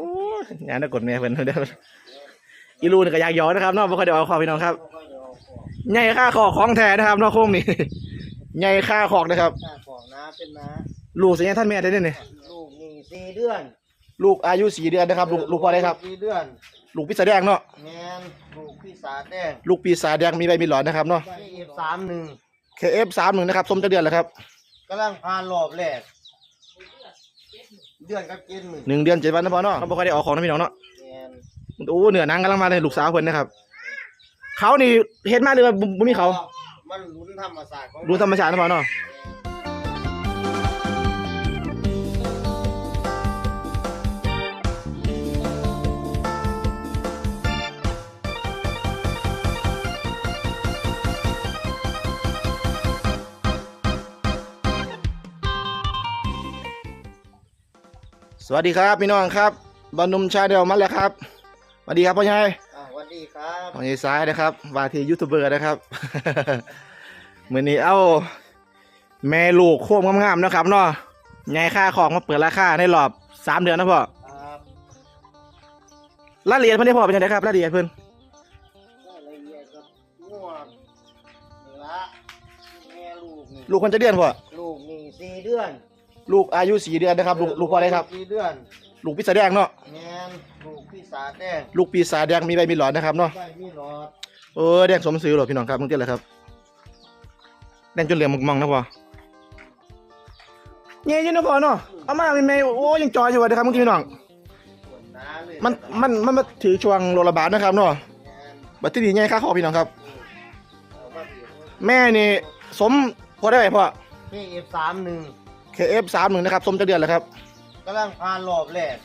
อ้ยงานได้กดแม่เพิ่นเด้ออีลูนี่ก็อยากย้อนนะครับเนอกบ่ค่อยได้เอาขอพี่น้องครับใหญ่ค่าขอกของแท้นะครับเนอกโค้งนี่ใหญ่ค่าขอกนะครับหน้าของน้าเป็นน้าลูกสิยังท่านแม่ได้เนี่ยนี่ลูกนี่สี่เดือน ลูกอายุสี่เดือนนะครับ ลูกลูกพอได้ครับสี่เดือนลูกปีศาจแดงเนาะแมนลูกพี่สาแดงลูกปีศาจแดงมีใบมีหลอดนะครับเนาะที่เอฟสามหนึ่ง KF สามหนึ่งนะครับสมจะเดือนแล้วครับกำลังพานรอบแรก เดือนกับเกณฑ์หมื่นหนึ่งเดือนเจ็ดวันนะพอเนาะเขาบ่ค่อยได้ออกของนะพี่น้องเนาะแมนโอ้เหนือหนังกำลังมาเลยลูกสาวเพิ่นนะครับ เขานี่เห็นมาเลยว่าบ่บ่มีเขามันลุ้นธรรมศาสตร์ของดูธรรมชาตินะพอเนาะ สวัสดีครับพี่น้องครับบอลนุ่มชาเดียวมาแล้วครับสวัสดีครับพ่อใหญ่อ่าสวัสดีครับพ่อใหญ่ซ้ายนะครับวาทียูทูบเบอร์นะครับ มือนี้เอาแม่ลูกโค้งงามๆนะครับเนาะใหญ่ค่าของมาเปิดราคาในรอบสามเดือนนะพ่อครับรายละเอียดเพิ่นได้พ่อเป็นยังไงครับรายละเอียดเพิ่นก็ละเอียดกับง่วงนี่ละแม่ลูกนี่ลูกคนจะเดือนพ่อลูกนี่สี่เดือน ลูกอายุสี่เดือนนะครับลูกลูกพ่อได้ครับสี่เดือนลูกปีศาจแดงเนาะแมนลูกพี่สาแดงลูกปีศาจแดงมีใบมีหลอดนะครับเนาะใบมีหลอดเออแดงสมซื้อหรอพี่น้องครับมึงเตี้ยอะไรครับแดงจนเหลืองมองๆนะพ่อเงี้ยอยังนะพ่อเนาะเอามาเป็นแม่โอ้ยังจอยอยู่เลยครับมึงพี่น้องส่วนน้าเลยมันมันมันมาถือช่วงโรลบาทนะครับเนาะแมนบัตรที่ดีง่ายค่าขอพี่น้องครับ เอามาเดี๋ยวแม่นี่สมพอได้ไหมพ่อนี่เอฟสามหนึ่ง KF สามหนึ่งนะครับสมจะเดือนแล้วครับกำลังพานรอบแรก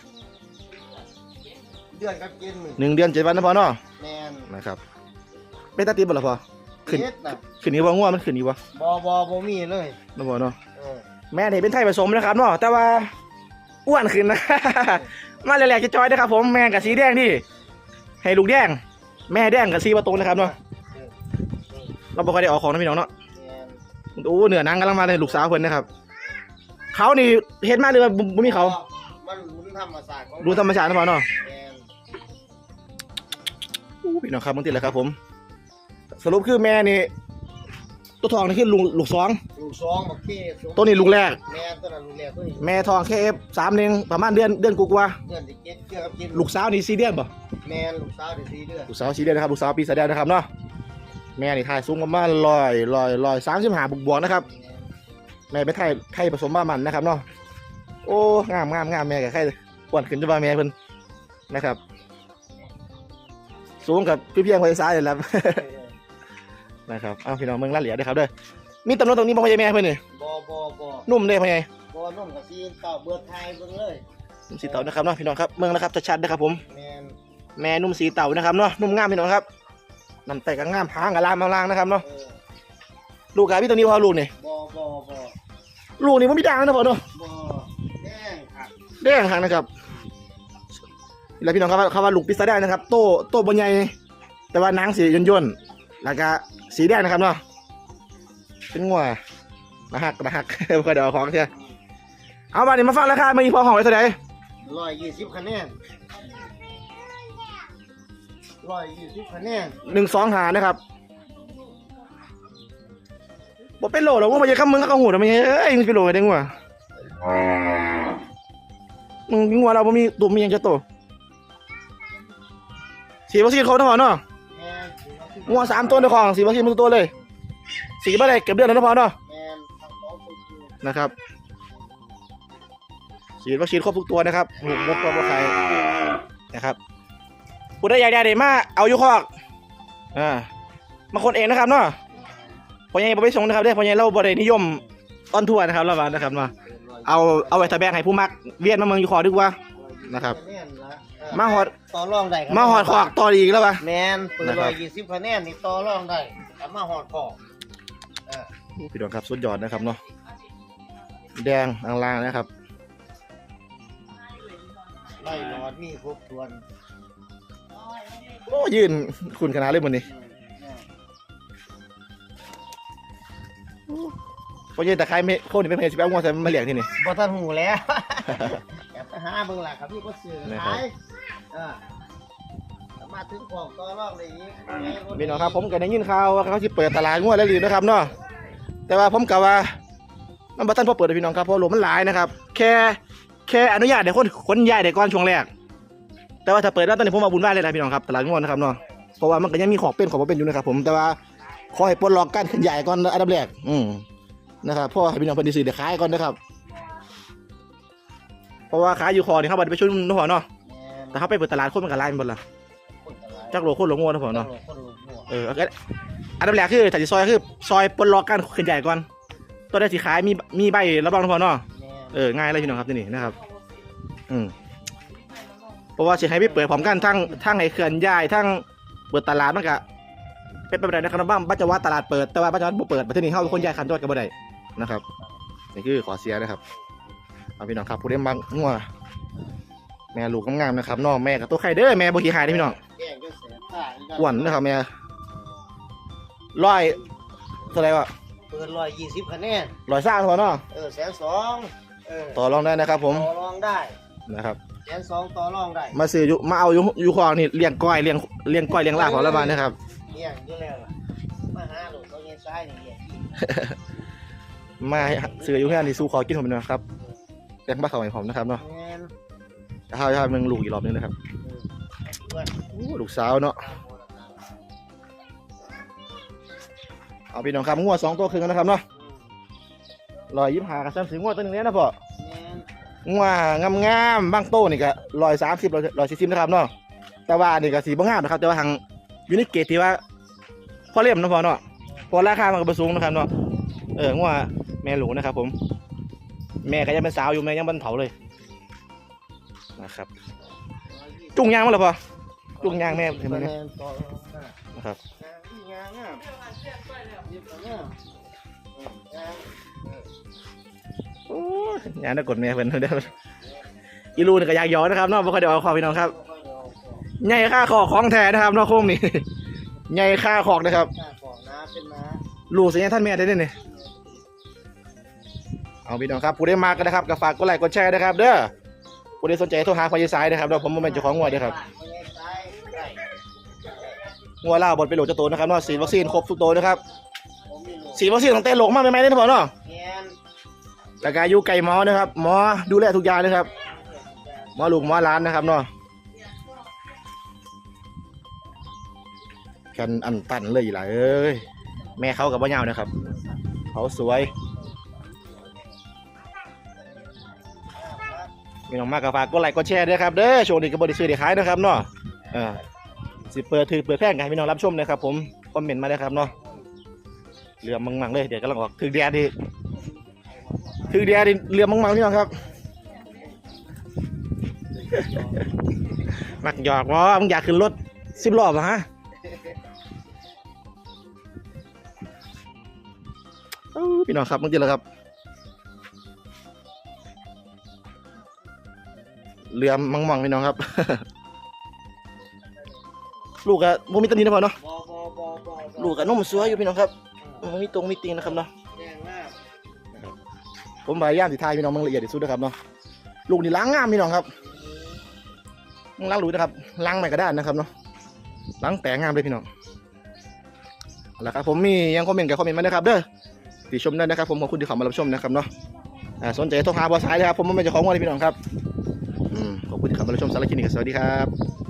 เดือนกับเกณฑ์หมื่นหนึ่งเดือนเจ็ดวันนะพ่อเนาะแมนนะครับเป็นตาตีบ่ล่ะพ่อขึ้นเฮ็ดนะขึ้นนี้ว่าง่วงมันขึ้นนี้วะบอบอบอมีเลยนะพ่อเนาะเออแม่นี่เป็นไทยผสมนะครับเนาะแต่ว่าอ้วนขึ้นนะ มาแหลกๆจะจอยนะครับ ผมแม่กับสีแดงนี่ให้ลูกแดง แม่แดงกับสีประตูนะครับเนาะเออเราบ่ค่อยได้ออกของนะพี่น้องเนาะแมนโอ้เหนือหนังกำลังมาเลยลูกสาวเพิ่นนะครับ เขานี่เห็นมาเลยว่าบ่บ่มีเขา มันลุ้นธรรมศาสตร์ของดูธรรมชาตินะพ่อเนาะ แมนอู้พี่น้องครับมึงติดแล้วครับผม สรุปคือแม่นี่ ตัวทองนี่คือลูกลูกสองลูกสองบักเก้สองตัวนี้ลูกแรก แมนตัวนั้นลูกแรกตัวนี้แม่ทองเคฟสามหนึ่งประมาณเดือนเดือนกูกว่าเดือนที่เจ็ดเดือนกับเกณฑ์ลูกสาวนี่สี่เดือนป่ะแมนลูกสาวเดือนสี่เดือนลูกสาวสี่เดือนนะครับลูกสาวปีแสดงนะครับเนาะแม่นี่ถ่ายสูงประมาณร้อยร้อยร้อยสามสิบห้าบวกบวกๆนะครับ แมน แม่เป็นไทยไทยผสมบ้ามันนะครับเนาะโอ้งามงามงามแม่กับไข่อ้วนขึ้นจะว่าแม่เพิ่นนะครับ สูงกับพี่เพียงไฟซ้ายเลยแหล้วนะครับเอาพี่น้องเมืองลาดเหลียด้วยครับเด้อมีตำรวจตรงนี้บ่พ่อใหญ่แม่เพิ่นนี่บอบอบอนุ่มเด้พ่อใหญ่บอนุ่มกับซีนเต่าเบือไทยเบิ่งเลยนุ่มสีเต่านะครับเนาะพี่น้องครับเมืองนะครับชัดๆนะครับผมแมนแม่นุ่มสีเต่านะครับเนาะนุ่มงามพี่น้องครับนำแต่กังามพางกับลามมาลางนะครับเนาะเออลูกกับพี่ตัวนี้พอลูกนี่ บอบอบอลูกนี่มันมีด่างนะพ่อเนาะบอแดงค่ะแดงทางนะครับแล้วพี่น้องครับว่าคำว่าลูกพิซซ่าแดงนะครับ โตโตบนใหญ่แต่ว่าหนางสีย่นๆแล้วก็สีแดงนะครับเนาะเป็นงัวนะฮักนะฮักเพื่อเดี๋ยวเอาของเชียเอามาดิมาฟังราคามาอีพอของไว้เท่าไหร่ร้อยยี่สิบคะแนนร้อยยี่สิบคะแนนหนึ่งสองหานะครับ บอกเป็นโหลหรอกว่ามันจะข้ามมึงก็เข้าหูทำไมเอ้ยมึงเป็นโหลได้งัวมึงงัวเราบ่มีตุ่มมีหยังจะโตสีวัคซีนครบทั้งหมดเนาะแมนงัวสามตัวในของสีวัคซีนมันตัวเลย สีบ่ได้เก็บเดือนแล้วนะพอเนาะแมนทั้องตัวคือนะครับฉีดวัคซีนครบทุกตัวนะครับหูงบตัวบ่ใครนะครับผู้ได้อยากได้เดมาเอาอยู่คอกอ่ามาคนเองนะครับเนาะ พ่อใหญ่บ่ไปส่งนะครับเด้อพ่อใหญ่เราบ่ได้นิยมต้นทั่วนะครับเราว่านะครับมาเอาเอาไว้ทะแบงให้ผู้มักเวียนมาเมืองอยู่คอดีกว่านะครับคะแนนละเออมาหอดต่อรองได้ครับมาหอดคอกต่ออีกแล้วปะ แมนเปิดนะครัร้อบยยี่สิบคะแนนนี่ต่อรองได้แต่มาหอดคอกเออพี่น้องครับสุดยอดนะครับเนาะแดงล่างๆนะครับ ไล่หลอดมีครบส่วนโอ้ยืนคุณคณะเลยมันนี่ พ่อใหญ่แต่ใครไม่โคตรนี่เป็นเพจสิบแปดงัวใส่มาเลี้ยงที่นี่บ่ทันหูแล้วแอบไปหหาเบิ่งล่ะครับพี่ก็ซื้อขายเออมาถึงของต่อรองเลยอีกพี่น้องครับ ผมก็ได้ยินข่าวว่าเขาสิเปิดตลาดงวดแล้วหรือนะครับเนาะแต่ว่าผมกะว่ามันบ่ทันพอเปิดเลยพี่น้องครับเพราะลมมันหลายนะครับ แค่แค่อนุญาตให้คนคนย้ายได้ก่อนช่วงแรก แต่ว่าถ้าเปิดแล้วตอนนี้ผมมาบุญไหว้เลยนะพี่น้องครับตลาดงวดนะครับเนาะเพราะว่ามันก็ยังมีของเป็นของบ่เป็นอยู่นะครับผมแต่ว่าขอให้ปลดล็อกการขยายก่อนอันดับแรกอืม นะครับเพราะว่าให้พี่น้องเพิ่นได้ซื้อได้ขายก่อนนะครับ เพราะว่าขายอยู่คอนี่ครับบ่ได้ไปชุมนุมเนาะพ่อเนาะแต่เขาไปเปิดตลาดคนมันก็หลายหมดละจักโลคนโลงวดเนาะพ่อเนาะเออก็อันดับแรกคือถ้าสิซอยคือซอยปลดล็อกการขยายก่อนตัวได้สิขายมีมีใบรับรองทุกคนเนาะเออง่ายเลยพี่น้องครับที่นี่นะครับ อืมเพราะว่าสิให้พี่เปิดพร้อมกันทั้งทั้งให้เคลื่อนย้ายทั้งเปิดตลาดมันก็เป็นไปไม่ได้นะครับบ้างบัจจวัตตลาดเปิดแต่ว่าบัจจวัตบ่เปิดประเทศนี้เข้าคนย้ายคันจอดก็บ่ได้ นะครับนี่คือขอเสียนะครับเอาพี่น้องครับผู้เลี้ยงบางงัวแม่ลูกงามๆนะครับน้องแม่กับตัวไข่เด้อแม่บ่ขี้หายเด้อพี่น้องอ้วนนะครับแม่ร้อยเท่าไหร่วะเปิดร้อยยี่สิบคะแนนร้อยสร้างพอเนาะเออแสนสองเออต่อรองได้นะครับ ผมต่อรองได้นะครับแสนสองต่อรองได้มาซื้ออยู่มาเอาอยู่อยู่คลองนี่เลี้ยงก้อยเลี้ยงเลี้ยงก้อยเลี้ยงลาบของละบานนะครับเนี่ยอยู่แล้วล่ะมาหาลูกเขาเงี้ยซ้ายนี่เนี่ย มาซื้ออยู่แค่นี้สู้ขอกินผมนะครับเลี้ยงบ้าเขาให้ผมนะครับเนาะแม่นจะเอาจะเอาหนึ่งลูกอีกรอบนึงนะครับเพื่อนโอ้ลูกสาวเนาะเอาพี่น้องครับงัวสองตัวครึ่งนะครับเนาะร้อยยี่สิบห้ากับสามสิบงัวตัวหนึ่งเนี้ยนะพ่อแม่นงัวงามๆบางโต้นี่ก็ร้อยสามสิบร้อยสี่สิบนะครับเนาะแต่ว่านี่ก็สีบ่งามนะครับ แต่ว่าทางยูนิเกตที่ว่าพอเล่มนะพอเนาะพอราคามันก็บ่สูงนะครับเนาะเอองัว แม่หลูนะครับผม แม่ก็ยังเป็นสาวอยู่แม่ยังบันเผาเลยนะครับจุงยางมาแล้วพอจุงยางแม่เห็นไหมเนี่ยแม่นต่อรองได้นะครับงานงามยิบงามงามโอ้ยยางได้กดแม่เพิ่นเด้ออีลูนี่ก็อยากย้อนนะครับเนาะบ่ค่อยได้เอาคอพี่น้องครับใหญ่ค่าขอกของแท้นะครับนอกโค้งนี่ใหญ่ค่าขอกนะครับหน้าของน้าเป็นน้าลูกสัญญาท่านแม่ได้เนี่ย เอาพี่น้องครับผู้ได้มากันนะครับก็ฝากกดไลค์กดแชร์นะครับ เด้อผู้ได้สนใจโทรหาพอยสายนะครับเดี๋ยวผมมาเป็นเจ้าของงัวเด้อครับเขาเงี้ยซ้ายได้งัวล่าบดเป็นโหลดเจะโตนะครับเนาะฉีวัคซีนครบทุกโตวนะครับผมมีวัคซีนตั้งแต่โหลกมาใหม่ๆเลยนะพ่อเนาะแม่ก็อยู่ไก่หมอนะครับหมอดูแลทุกอย่างนะครับหมอลูกหมอร้านนะครับเนาะกันอันตันเลยล่ะเอ้ยแม่เขากับบ่ยานะครับเขาสวย มีน้องมากก็ฝากกดไลค์กดแชร์ด้วยครับเด้อช่วงนี้ก็บริซื้อได้ขายนะครับเนาะอ่าสิเปิดถือเปิดแพร่งให้พี่น้องรับชมนะครับผมคอมเมนต์มาเลยครับเนาะเรือมังๆเลยเดี๋ยวกำลังออกถือเดียดีถือเดียดีเรือมังๆพี่น้องครับมักหยอกว่ามึงอยากขึ้นรถสิบล้อมาฮะเอ้าพี่น้องครับมึงเจอแล้วครับ เรือมังมังพี่น้องครับ ลูกอะบ่มีตันนี้นะพ่อเนาะบอบอบอบอลูกอะนุ่มสวยอยู่พี่น้องครับบ่มีตรงมีติงนะครับเนาะแดงมากผมพยายามสิทายพี่น้องมึงละเอียดที่สุดนะครับเนาะลูกนี่ล้างงามพี่น้องครับมึงล้างรู้นะครับล้างไม่กระด้านนะครับเนาะล้างแต่งามเลยพี่น้องเอาละครับผมมียังคอมเมนต์กับคอมเมนต์มานะครับเด้อติชมได้นะครับผมขอบคุณที่เข้ามารับชมนะครับเนาะสนใจโทรหาบอสายเลยครับผมไม่เป็นเจ้าของวันพี่น้องครับ คุณที่เข้ามารับชมสารคดีนี้ครับสวัสดีครับ